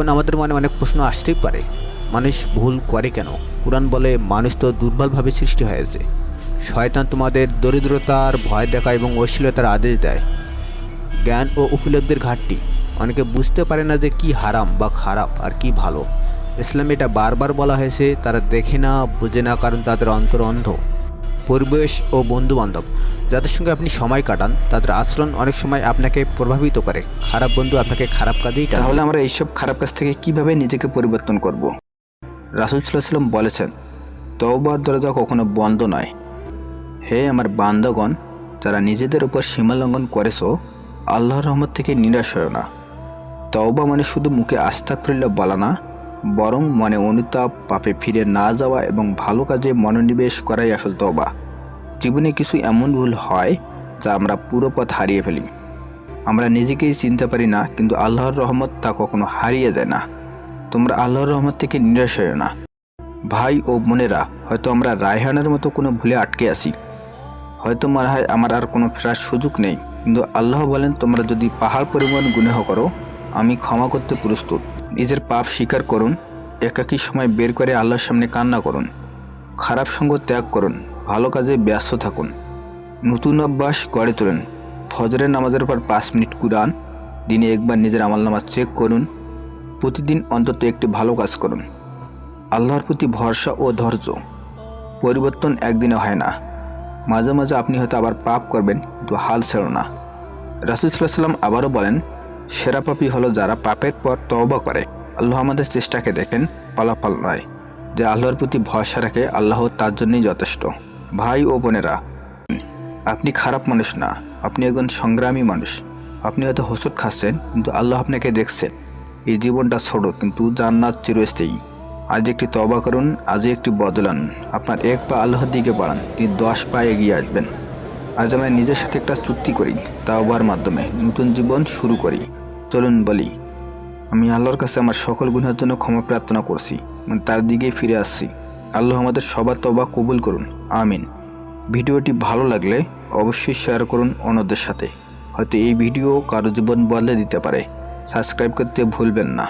এখন আমাদের মনে অনেক প্রশ্ন আসতেই পারে। মানুষ ভুল করে কেন? কোরআন বলে মানুষ তো দুর্বলভাবে সৃষ্টি হয়েছে। শয়তান তোমাদের দরিদ্রতার ভয় দেখা এবং অশ্লীলতার আদেশ দেয়। জ্ঞান ও উপলব্ধির ঘাটতি। অনেকে বুঝতে পারে না যে কি হারাম বা খারাপ আর কি ভালো। ইসলামে এটা বারবার বলা হয়েছে, তারা দেখে না, বুঝে না, কারণ তাদের অন্তর অন্ধ। পরিবেশ ও বন্ধুবান্ধব। যাদের সঙ্গে আপনি সময় কাটান, তাদের আচরণ অনেক সময় আপনাকে প্রভাবিত করে। খারাপ বন্ধু আপনাকে খারাপ কাজেই তাহলে আমরা এইসব খারাপ কাজ থেকে কীভাবে নিজেকে পরিবর্তন করব? রাসুল সাল্লাম বলেছেন, তওবার দরজা কখনো বন্ধ নয়। হে আমার বান্দগণ, যারা নিজেদের উপর সীমা লঙ্ঘন করেছ, আল্লাহর রহমত থেকে নিরাশ হয় না। তওবা মানে শুধু মুখে আস্থা ফিরলে বলা না বরং মনে অনুতাপ, পাপে ফিরে না যাওয়া এবং ভালো কাজে মনোনিবেশ করাই আসল তওবা। জীবনে কিছু এমন ভুল হয় যা আমরা পুরো পথ হারিয়ে ফেলি। আমরা নিজেকেই চিনতে পারি না, কিন্তু আল্লাহর রহমত তা কখনো হারিয়ে যায় না। তোমরা আল্লাহর রহমত থেকে নিরাশ হও না। ভাই ও বোনেরা, হয়তো আমরা রায়হানের মতো কোনো ভুলে আটকে আছি। হয়তো মনে হয় আমার আর কোনো ফেরার সুযোগ নেই, কিন্তু আল্লাহ বলেন, তোমরা যদি পাহাড় পরিমাণ গুনেহ করো, আমি ক্ষমা করতে প্রস্তুত। নিজের পাপ স্বীকার করুন, একাকী সময় বের করে আল্লাহর সামনে কান্না করুন, খারাপ সঙ্গ ত্যাগ করুন, ভালো কাজে ব্যস্ত থাকুন। নতুন অভ্যাস গড়ে তুলুন। ফজরের নামাজের পর পাঁচ মিনিট কুরআন, দিনে একবার নিজের আমল নামাজ চেক করুন, প্রতিদিন অন্তত একটি ভালো কাজ করুন। আল্লাহর প্রতি ভরসা ও ধৈর্য, পরিবর্তন একদিনে হয় না। মাঝে মাঝে আপনি হয়তো আবার পাপ করবেন, কিন্তু হাল ছেড়ো না। রাসুল সাল্লাম আবারও বলেন সেরা পাপী হলো যারা পাপের পর তওবা করে। আল্লাহ আমাদের চেষ্টাকে দেখেন, ফলাফল নয়। যে আল্লাহর প্রতি ভরসা রাখে, আল্লাহ তার জন্যই যথেষ্ট। ভাই ও বোনেরা, আপনি খারাপ মানুষ না, আপনি একজন সংগ্রামী মানুষ। আপনি হয়তো হোসট খাচ্ছেন, কিন্তু আল্লাহ আপনাকে দেখছেন। এই জীবনটা ছোট, কিন্তু জান্নাত চিরস্থায়ী। আজ একটি তবা করুন, আজই একটি বদলান আপনার এক পা আল্লাহর দিকে বাড়ান, তিনি দশ পা এগিয়ে আসবেন। আজ আমরা নিজের সাথে একটা চুক্তি করি, তাওবার মাধ্যমে। নতুন জীবন শুরু করি। চলুন বলি, আমি আল্লাহর কাছে আমার সকল গুণের জন্য ক্ষমা প্রার্থনা করছি তার দিকেই ফিরে আসছি। আল্লাহ আমাদের সবার তবা কবুল করুন। আমিন। ভিডিওটি ভালো লাগলে অবশ্যই শেয়ার করুন অন্যদের সাথে। হয়তো এই ভিডিও কারও জীবন বদলে দিতে পারে। সাবস্ক্রাইব করতে ভুলবেন না।